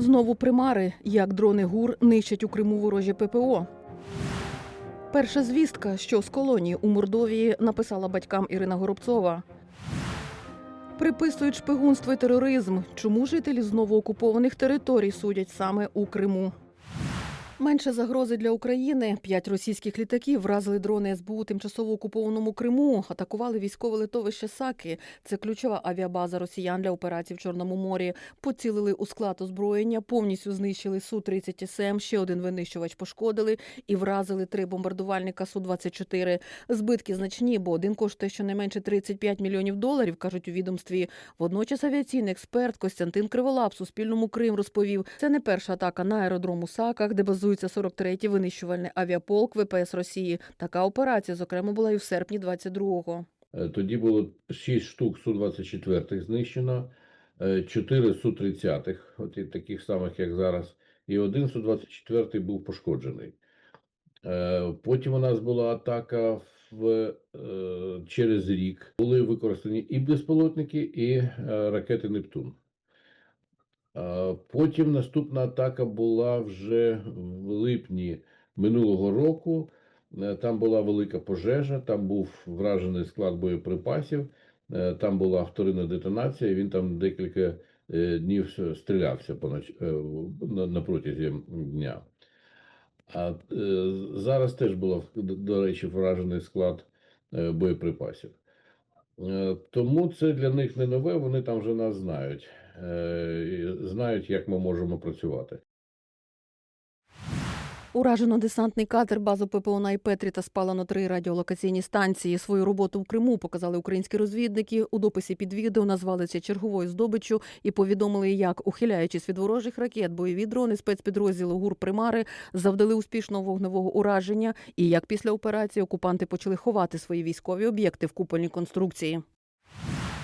Знову примари, як дрони ГУР нищать у Криму ворожі ППО. Перша звістка, що з колонії у Мордовії написала батькам Ірина Горобцова. Приписують шпигунство і тероризм. Чому жителі знову окупованих територій судять саме у Криму? Менше загрози для України. П'ять російських літаків вразили дрони СБУ тимчасово окупованому Криму, атакували військове литовище Саки. Це ключова авіабаза росіян для операцій в Чорному морі. Поцілили у склад озброєння, повністю знищили су 30 СМ, ще один винищувач пошкодили і вразили три бомбардувальника су 24 Збитки значні, бо один коштує щонайменше 35 мільйонів доларів, кажуть у відомстві. Водночас авіаційний експерт Костянтин Криволап Суспільному Крим розповів, це не перша атака на аеродром у Саках, де базується 43-й винищувальний авіаполк ВПС Росії. Така операція, зокрема, була і в серпні 22-го. Е, Тоді було 6 штук Су-24 знищено, 4 Су-30, от і таких самих, як зараз, і один Су-24 був пошкоджений. Е, Потім у нас була атака в, е, через рік. Були використані і безпілотники, і е, ракети Нептун. Потім наступна атака була вже в липні минулого року. Е, Там була велика пожежа, там був вражений склад боєприпасів, е, там була вторинна детонація, він там декілька е, днів стрілявся на, протязі дня. А зараз теж був, до- речі, вражений склад боєприпасів. Тому це для них не нове, вони там вже нас знають, знають, як ми можемо працювати. Уражено десантний катер, базу ППО на Іпетрі та спалено три радіолокаційні станції. Свою роботу в Криму показали українські розвідники. У дописі під відео назвали це черговою здобиччю і повідомили, як, ухиляючись від ворожих ракет, бойові дрони спецпідрозділу ГУР Примари завдали успішного вогневого ураження, і як після операції окупанти почали ховати свої військові об'єкти в купольній конструкції.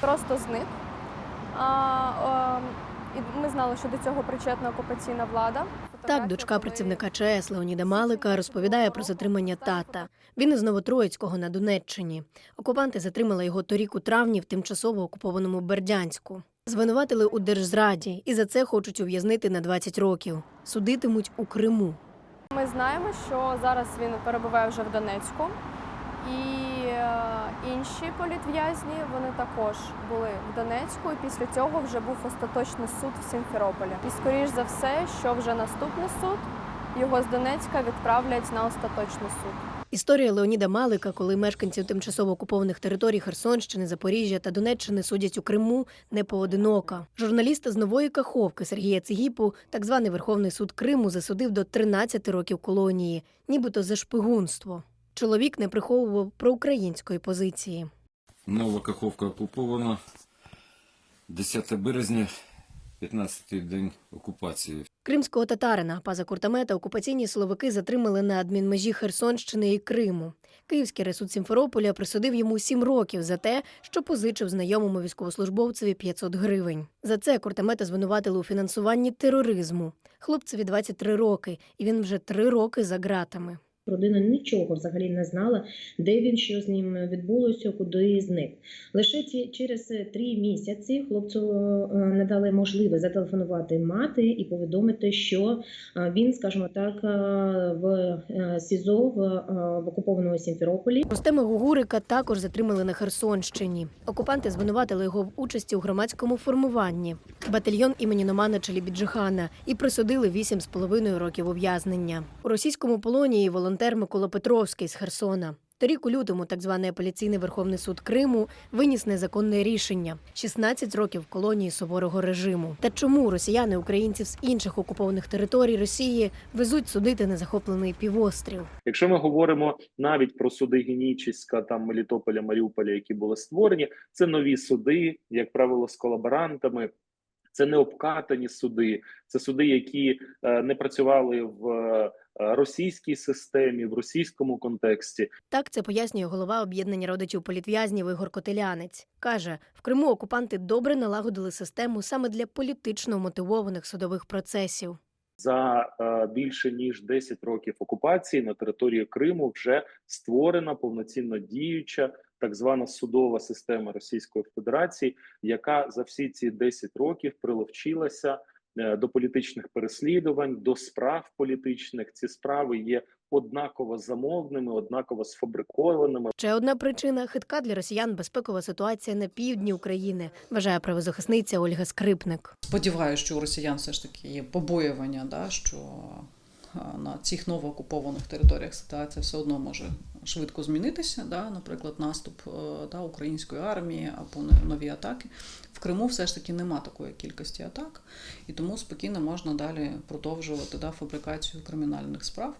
просто зник. А, е, і ми знали, що до цього причетна окупаційна влада. Так, дочка працівника ЧАЕС Леоніда Малика розповідає про затримання тата. Він із Новотроїцького на Донеччині. Окупанти затримали його торік у травні в тимчасово окупованому Бердянську. Звинуватили у держзраді і за це хочуть ув'язнити на 20 років. Судитимуть у Криму. Ми знаємо, що зараз він перебуває вже в Донецьку, і інші політв'язні вони також були в Донецьку. І після цього вже був остаточний суд в Сімферополі. І скоріш за все, що вже наступний суд його з Донецька відправлять на остаточний суд. Історія Леоніда Малика, коли мешканців тимчасово окупованих територій Херсонщини, Запоріжжя та Донеччини судять у Криму, не поодинока. Журналіста з нової Каховки Сергія Цигіпу так званий Верховний суд Криму засудив до 13 років колонії, нібито за шпигунство. Чоловік не приховував проукраїнської позиції. Нова Каховка окупована. 10 березня, 15-й день окупації. Кримського татарина Паза Куртамета окупаційні силовики затримали на адмінмежі Херсонщини і Криму. Київський ресуд Сімферополя присудив йому сім років за те, що позичив знайомому військовослужбовцеві 500 гривень. За це Куртамета звинуватили у фінансуванні тероризму. Хлопцеві 23 роки, і він вже три роки за ґратами. Родина нічого взагалі не знала, де він, що з ним відбулося, куди зник. Лише ці через три місяці хлопцю е, не дали можливість зателефонувати мати і повідомити, що е, він, скажімо так, е, в е, СІЗО в, е, в окупованому Сімферополі. Рустема Гугурика також затримали на Херсонщині. Окупанти звинуватили його в участі у громадському формуванні батальйон імені Номана Челібіджихана і присудили 8,5 років ув'язнення. У російському полоні і волонтер Микола Петровський з Херсона. Торік у лютому так званий апеляційний Верховний суд Криму виніс незаконне рішення 16 років колонії суворого режиму. Та чому росіяни українців з інших окупованих територій Росії везуть судити незахоплений півострів? Якщо ми говоримо навіть про суди Генічіська, там Мелітополя, Маріуполя, які були створені, це нові суди, як правило, з колаборантами. Це не обкатані суди, це суди, які е, не працювали в е, російській системі, в російському контексті. Так це пояснює голова об'єднання родичів політв'язнів Ігор Котелянець. Каже, в Криму окупанти добре налагодили систему саме для політично мотивованих судових процесів. За е, більше ніж 10 років окупації на території Криму вже створена повноцінно діюча так звана судова система Російської Федерації, яка за всі ці 10 років приловчилася е, до політичних переслідувань, до справ політичних. Ці справи є однаково замовними, однаково сфабрикованими. Ще одна причина хитка для росіян безпекова ситуація на півдні України, вважає правозахисниця Ольга Скрипник. Сподіваюся, що у росіян все ж таки є побоювання, да, що на цих новоокупованих територіях ситуація все одно може швидко змінитися. Да, наприклад, наступ е, да, української армії або нові атаки. В Криму все ж таки нема такої кількості атак, і тому спокійно можна далі продовжувати да, фабрикацію кримінальних справ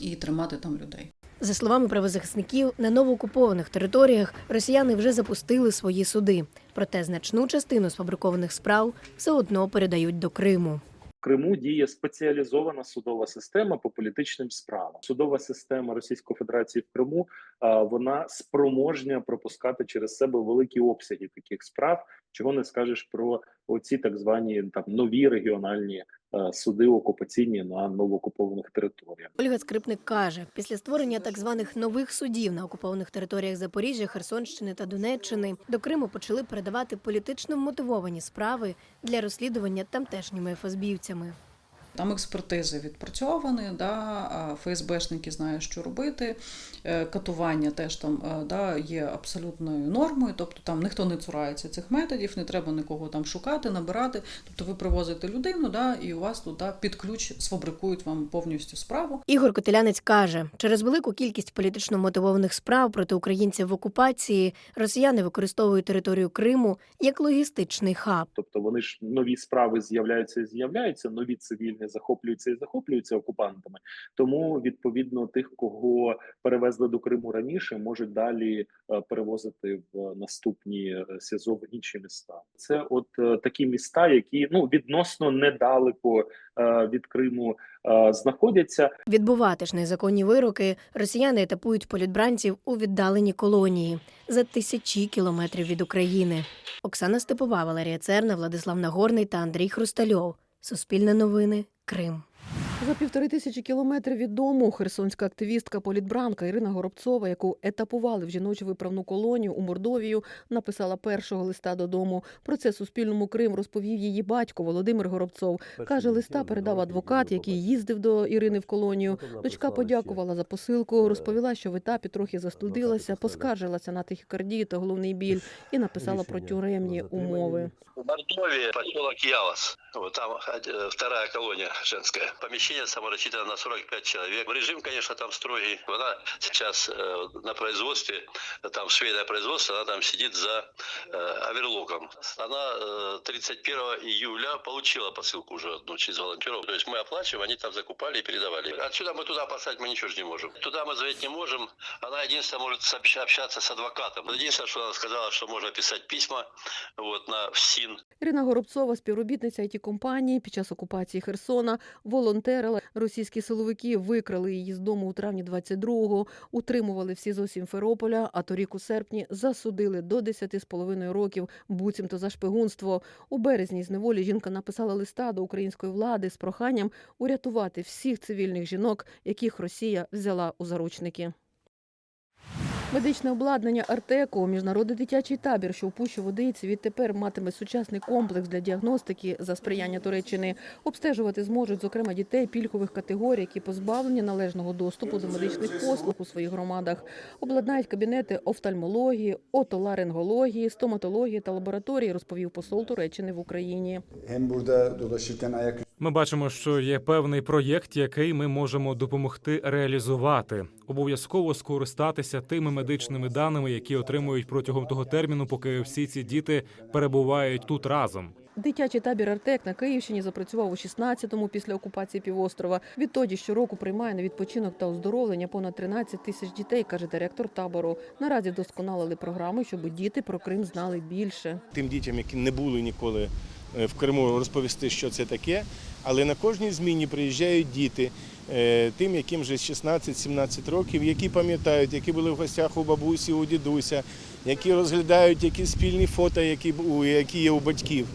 і тримати там людей. За словами правозахисників, на новоокупованих територіях росіяни вже запустили свої суди, проте значну частину сфабрикованих справ все одно передають до Криму. Криму діє спеціалізована судова система по політичним справам. Судова система Російської Федерації в Криму вона спроможня пропускати через себе великі обсяги таких справ. Чого не скажеш про оці так звані там нові регіональні суди окупаційні на новоокупованих територіях. Ольга Скрипник каже, після створення так званих нових судів на окупованих територіях Запоріжжя, Херсонщини та Донеччини до Криму почали передавати політично мотивовані справи для розслідування тамтешніми ФСБівцями. Там експертизи відпрацьовані, да, ФСБшники знають, що робити. Е, Катування теж там е, да, є абсолютною нормою, тобто там ніхто не цурається цих методів, не треба нікого там шукати, набирати. Тобто ви привозите людину, да, і у вас тут да, під ключ сфабрикують вам повністю справу. Ігор Котелянець каже, через велику кількість політично мотивованих справ проти українців в окупації росіяни використовують територію Криму як логістичний хаб. Тобто вони ж нові справи з'являються і з'являються, нові цивільні захоплюються і захоплюються окупантами. Тому відповідно тих, кого перевезли до Криму раніше, можуть далі е, перевозити в наступні е, СІЗО в інші міста. Це от е, такі міста, які ну відносно недалеко від Криму знаходяться. Відбувати ж незаконні вироки росіяни етапують політбранців у віддалені колонії за тисячі кілометрів від України. Оксана Степова, Валерія Церна, Владислав Нагорний та Андрій Хрустальов. Суспільне новини. Крим. За півтори тисячі кілометрів від дому херсонська активістка політбранка Ірина Горобцова, яку етапували в жіночу виправну колонію у Мордовію, написала першого листа додому. Про це Суспільному Крим розповів її батько Володимир Горобцов. Каже, листа передав адвокат, який їздив до Ірини в колонію. Дочка подякувала за посилку, розповіла, що в етапі трохи застудилася, поскаржилася на тахікардію та головний біль і написала про тюремні умови. В Мордовии поселок. Вот там э, вторая колония женская Помещение само рассчитано на 45 человек. Режим, конечно, там строгий. Она сейчас э, на производстве, там швейное производство, она там сидит за э, оверлоком. Она э, 31 июля получила посылку уже одну через волонтеров. То есть мы оплачиваем, они там закупали и передавали. Отсюда мы туда послать мы ничего же не можем. Туда мы звонить не можем. Она единственное может сообщ- общаться с адвокатом. Единственное, что она сказала, что можно писать письма вот, на ФСИН, Ірина Горобцова, співробітниця it компанії під час окупації Херсона, волонтерила. Російські силовики викрали її з дому у травні 22-го, утримували в СІЗО Сімферополя, а торік у серпні засудили до 10 з половиною років, буцімто за шпигунство. У березні з неволі жінка написала листа до української влади з проханням урятувати всіх цивільних жінок, яких Росія взяла у заручники. Медичне обладнання Артеко, міжнародний дитячий табір, що у Пущі Водиці, відтепер матиме сучасний комплекс для діагностики за сприяння Туреччини. Обстежувати зможуть, зокрема, дітей пільгових категорій, які позбавлені належного доступу до медичних послуг у своїх громадах. Обладнають кабінети офтальмології, отоларингології, стоматології та лабораторії, розповів посол Туреччини в Україні. Ми бачимо, що є певний проєкт, який ми можемо допомогти реалізувати. Обов'язково скористатися тими медичними даними, які отримують протягом того терміну, поки всі ці діти перебувають тут разом. Дитячий табір Артек на Київщині запрацював у 16-му після окупації півострова. Відтоді щороку приймає на відпочинок та оздоровлення понад 13 тисяч дітей, каже директор табору. Наразі вдосконалили програми, щоб діти про Крим знали більше. тим дітям, які не були ніколи в Криму, розповісти, що це таке. Але на кожній зміні приїжджають діти, е, тим, яким вже 16-17 років, які пам'ятають, які були в гостях у бабусі, у дідуся, які розглядають якісь спільні фото, які є у батьків.